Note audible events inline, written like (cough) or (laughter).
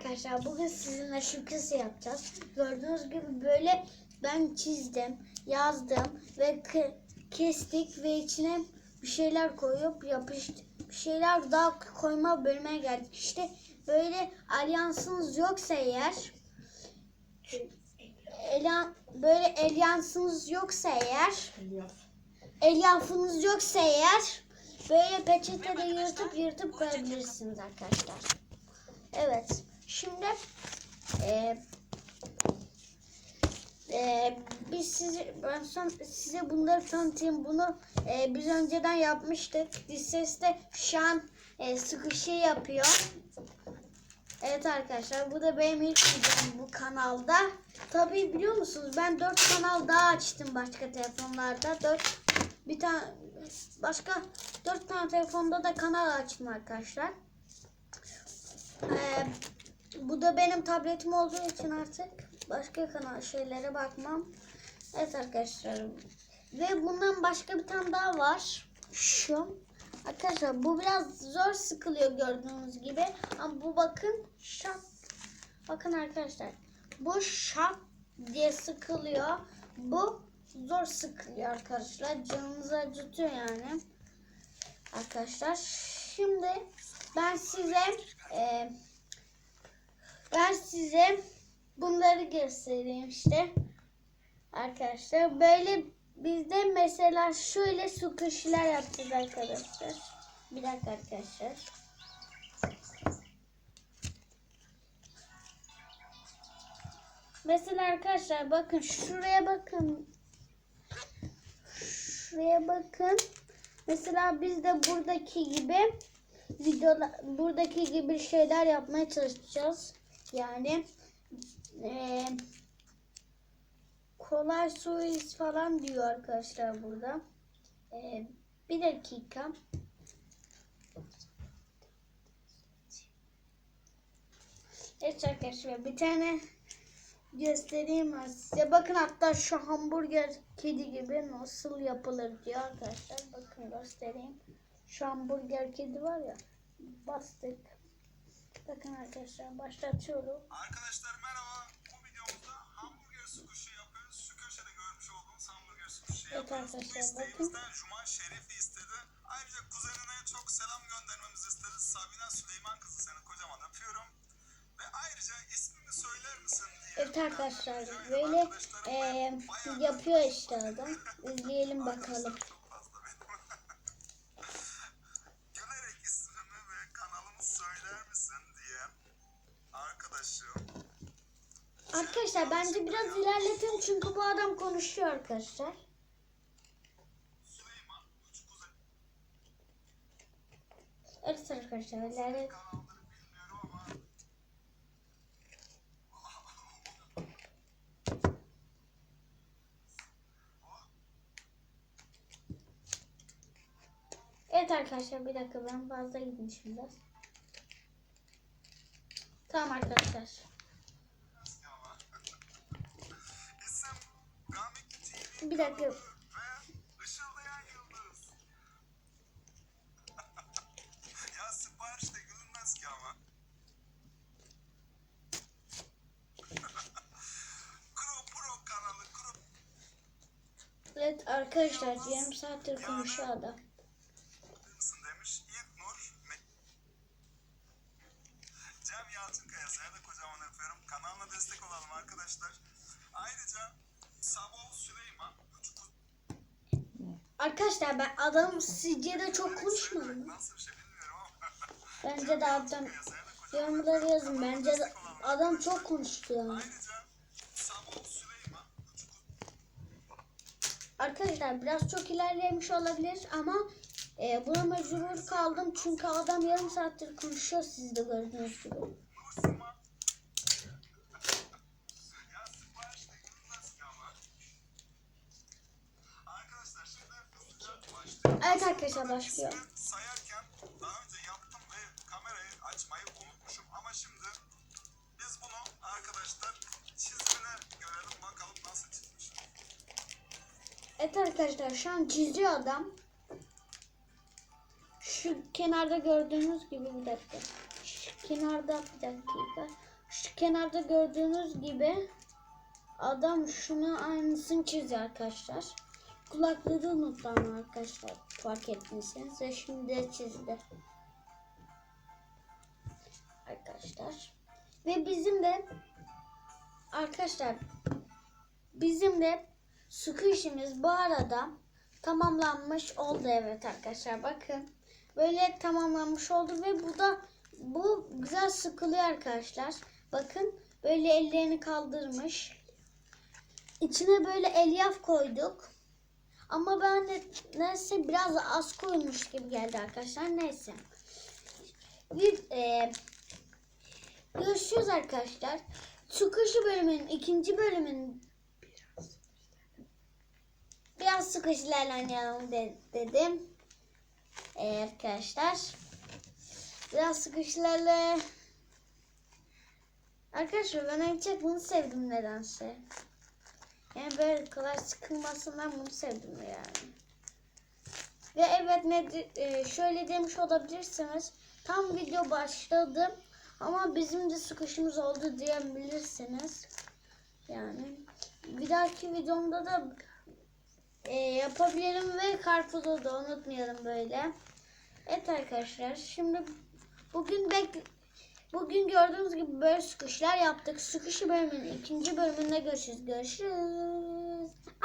arkadaşlar bugün sizinle şu kızı yapacağız. Gördüğünüz gibi böyle ben çizdim, yazdım ve kestik ve içine bir şeyler koyup yapıştı. Bir şeyler daha koyma bölümüne geldik. İşte böyle alyansınız yoksa eğer Elyan, böyle elyansınız yoksa eğer elyafınız yoksa eğer böyle peçeteyle yırtıp yırtıp koyabilirsiniz arkadaşlar. Evet. Şimdi e, e, biz size ben son size bunları tanıtayım. Bunu e, biz önceden yapmıştık. De şu an e, sıkışı yapıyor. Evet arkadaşlar bu da benim ilk videom bu kanalda. Tabii biliyor musunuz ben 4 kanal daha açtım başka telefonlarda. 4 bir tane başka 4 tane telefonda da kanal açtım arkadaşlar. Ee, bu da benim tabletim olduğu için artık başka kanal şeylere bakmam. Evet arkadaşlar. Ve bundan başka bir tane daha var. Şu. Arkadaşlar bu biraz zor sıkılıyor gördüğünüz gibi. Ama bu bakın şak. Bakın arkadaşlar. Bu şak diye sıkılıyor. Bu zor sıkılıyor arkadaşlar. Canınızı acıtıyor yani. Arkadaşlar şimdi ben size e, ben size bunları göstereyim işte. Arkadaşlar böyle bizde mesela şöyle su kışlar yapacağız arkadaşlar. Bir dakika arkadaşlar. Mesela arkadaşlar bakın şuraya bakın. Şuraya bakın. Mesela biz de buradaki gibi videolar buradaki gibi şeyler yapmaya çalışacağız. Yani eee kolay suiz falan diyor arkadaşlar burada. Eee, bir dakika. Evet arkadaşlar bir tane göstereyim size. Bakın hatta şu hamburger kedi gibi nasıl yapılır diyor arkadaşlar. Bakın göstereyim. Şu hamburger kedi var ya. Bastık. Bakın arkadaşlar başlatıyorum. Arkadaşlar merhaba. Bu videomuzda hamburger sukuşu yapıyoruz. Şu köşede görmüş olduğunuz hamburger sukuşu Evet yapıyoruz. Bu isteğimizden Juman Şeref'i istedi. Ayrıca kuzenine çok selam göndermemizi istedi. Sabina Süleyman kızı seni kocaman öpüyorum. Ve ayrıca ismini söyler misin diye. Evet arkadaşlar böyle bayağı yapıyor işte adam. (laughs) İzleyelim bakalım. Arkadaşım. Arkadaşlar bence biraz ilerletin çünkü bu adam konuşuyor arkadaşlar. Evet arkadaşlar ilerlet. kanalları bilmiyorum ama Evet arkadaşlar bir dakika ben fazla gitmişim biraz. Tamam arkadaşlar. isim Gamik TV Bir dakika. ve Işıldayan Yıldız. ya sipariş de gülünmez ki ama. Kro Pro kanalı Kro Evet arkadaşlar yarım saattir konuşuyor adam. Yalçınkaya sana da kocaman öpüyorum. Kanalına destek olalım arkadaşlar. Ayrıca Sabol Süleyman Arkadaşlar ben adam sizce de çok konuşmadım? Nasıl bir şey bilmiyorum ama. Bence de adam yorumları yazın. Bence de adam çok konuştu yani. Arkadaşlar biraz çok ilerlemiş olabilir ama e, buna mecbur kaldım çünkü adam yarım saattir konuşuyor siz de gördüğünüz gibi. Nursima. ya sipariş de gülünmez ki ama. Arkadaşlar şimdi hızlıca başlayalım. Evet arkadaşlar başlıyor. Sayarken daha önce yaptım ve kamerayı açmayı unutmuşum ama şimdi biz bunu arkadaşlar çizimine görelim bakalım nasıl çizmiş. Evet arkadaşlar şu an çiziyor adam. Şu kenarda gördüğünüz gibi bir dakika. Şu kenarda bir dakika. Şu kenarda gördüğünüz gibi adam şunu aynısını çiziyor arkadaşlar. Kulaklığı da unuttu ama arkadaşlar fark ettiyseniz ve şimdi çizdi. Arkadaşlar. Ve bizim de arkadaşlar bizim de sıkı işimiz bu arada tamamlanmış oldu evet arkadaşlar bakın. Böyle tamamlanmış oldu ve bu da bu güzel sıkılıyor arkadaşlar. Bakın böyle ellerini kaldırmış. İçine böyle elyaf koyduk. Ama ben de neyse biraz az koymuş gibi geldi arkadaşlar. Neyse. Bir, e, görüşürüz arkadaşlar. Çıkışı bölümün ikinci bölümün biraz sıkışlarla oynayalım de- dedim. E, arkadaşlar. Biraz sıkışlarla Arkadaşlar ben en çok bunu sevdim nedense. Yani böyle kolay sıkılmasından bunu sevdim yani. Ve evet ne e, şöyle demiş olabilirsiniz. Tam video başladı ama bizim de sıkışımız oldu diyebilirsiniz. Yani bir dahaki videomda da e, yapabilirim ve karpuzu da unutmayalım böyle. Evet arkadaşlar şimdi bugün bek bugün gördüğünüz gibi böyle sıkışlar yaptık. Sıkışı bölümünün ikinci bölümünde görüşürüz. Görüşürüz.